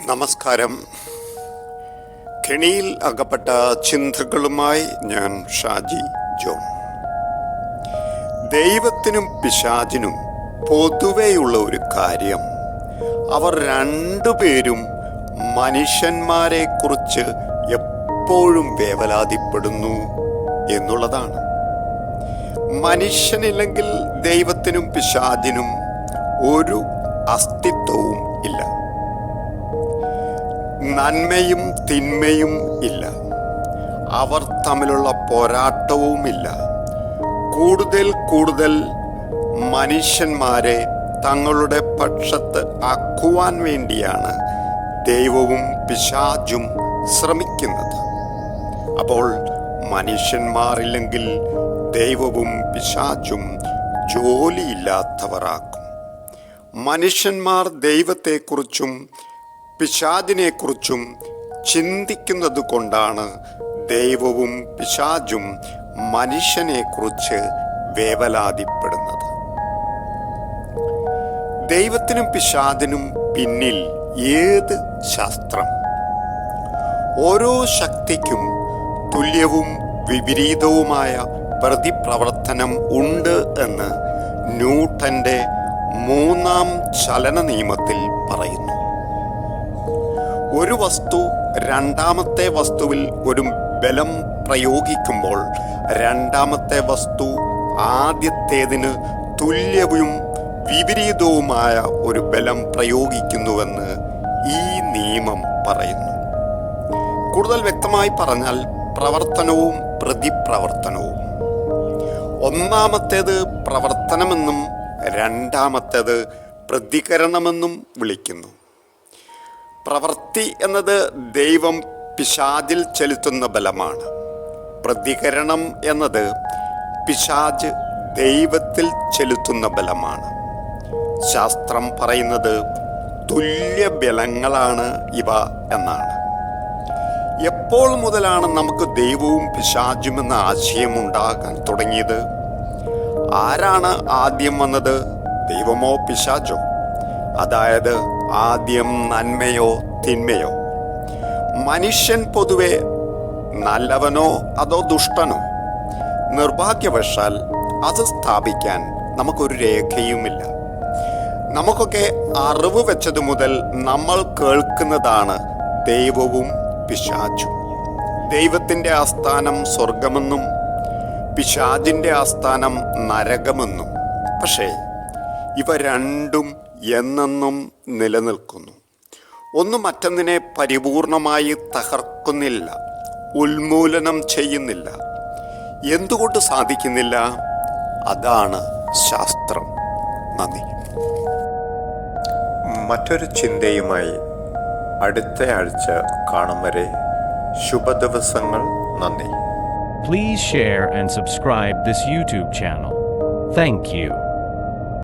നമസ്കാരം. കെണിയിൽ അകപ്പെട്ട ചിന്തകളുമായി ഞാൻ ഷാജി ജോൺ. ദൈവത്തിനും പിശാചിനും പൊതുവെയുള്ള ഒരു കാര്യം. അവർ രണ്ടുപേരും മനുഷ്യന്മാരെ കുറിച്ച് എപ്പോഴും വേവലാതിപ്പെടുന്നു എന്നുള്ളതാണ്. മനുഷ്യനില്ലെങ്കിൽ ദൈവത്തിനും പിശാചിനും ഒരു അസ്തിത്വവും ഇല്ല. നന്മയും തിന്മയും ഇല്ല. അവർ തമ്മിലുള്ള പോരാട്ടവുമില്ല. കൂടുതൽ കൂടുതൽ മനുഷ്യന്മാരെ തങ്ങളുടെ പക്ഷത്ത് ആക്കുവാൻ വേണ്ടിയാണ് ദൈവവും പിശാചും ശ്രമിക്കുന്നത്. അപ്പോൾ മനുഷ്യന്മാരില്ലെങ്കിൽ ദൈവവും പിശാചും ജോലിയില്ലാത്തവരാക്കും. മനുഷ്യന്മാർ ദൈവത്തെക്കുറിച്ചും പിശാചിനെക്കുറിച്ചും ചിന്തിക്കുന്നത് കൊണ്ടാണ് ദൈവവും പിശാചും മനുഷ്യനെക്കുറിച്ച് വേവലാതിപ്പെടുന്നത്. ദൈവത്തിനും പിശാദിനും പിന്നിൽ ഏത് ശാസ്ത്രം? ഓരോ ശക്തിക്കും തുല്യവും വിപരീതവുമായ പ്രതിപ്രവർത്തനം ഉണ്ട് എന്ന് ന്യൂട്ടന്റെ മൂന്നാം ചലന നിയമത്തിൽ പറയുന്നു. ഒരു വസ്തു രണ്ടാമത്തെ വസ്തുവിൽ ഒരു ബലം പ്രയോഗിക്കുമ്പോൾ രണ്ടാമത്തെ വസ്തു ആദ്യത്തേതിന് തുല്യവും വിപരീതവുമായ ഒരു ബലം പ്രയോഗിക്കുന്നുവെന്ന് ഈ നിയമം പറയുന്നു. കൂടുതൽ വ്യക്തമായി പറഞ്ഞാൽ പ്രവർത്തനവും പ്രതിപ്രവർത്തനവും. ഒന്നാമത്തേത് പ്രവർത്തനമെന്നും രണ്ടാമത്തേത് പ്രതികരണമെന്നും വിളിക്കുന്നു. പ്രവൃത്തി എന്നത് ദൈവം പിശാചിൽ ചെലുത്തുന്ന ബലമാണ്. പ്രതികരണം എന്നത് പിശാജ് ദൈവത്തിൽ ചെലുത്തുന്ന ബലമാണ്. ശാസ്ത്രം പറയുന്നത് തുല്യ ബലങ്ങളാണ് ഇവ എന്നാണ്. എപ്പോൾ മുതലാണ് നമുക്ക് ദൈവവും പിശാചും എന്ന ആശയം ഉണ്ടാകാൻ തുടങ്ങിയത്? ആരാണ് ആദ്യം വന്നത്? ദൈവമോ പിശാചോ? അതായത് ആദ്യം നന്മയോ തിന്മയോ? മനുഷ്യൻ പൊതുവെ നല്ലവനോ അതോ ദുഷ്ടനോ? നിർഭാഗ്യവശാൽ അത് സ്ഥാപിക്കാൻ നമുക്കൊരു രേഖയുമില്ല. നമുക്കൊക്കെ അറിവ് വെച്ചത് മുതൽ നമ്മൾ കേൾക്കുന്നതാണ് ദൈവവും പിശാചും. ദൈവത്തിന്റെ ആസ്ഥാനം സ്വർഗമെന്നും പിശാചിന്റെ ആസ്ഥാനം നരകമെന്നും. പക്ഷേ ഇവ രണ്ടും എന്നെന്നും നിലനിൽക്കുന്നു. ഒന്ന് മറ്റൊന്നിനെ പരിപൂർണമായി തകർക്കുന്നില്ല ഉന്മൂലനം ചെയ്യുന്നില്ല. എന്തുകൊണ്ട് സാധിക്കുന്നില്ല? അതാണ് ശാസ്ത്രം. നന്ദി. മറ്റൊരു ചിന്തയുമായി അടുത്ത ആഴ്ച കാണും വരെ ശുഭദിവസങ്ങൾ. നന്ദി. Please share and subscribe this YouTube channel. Thank you.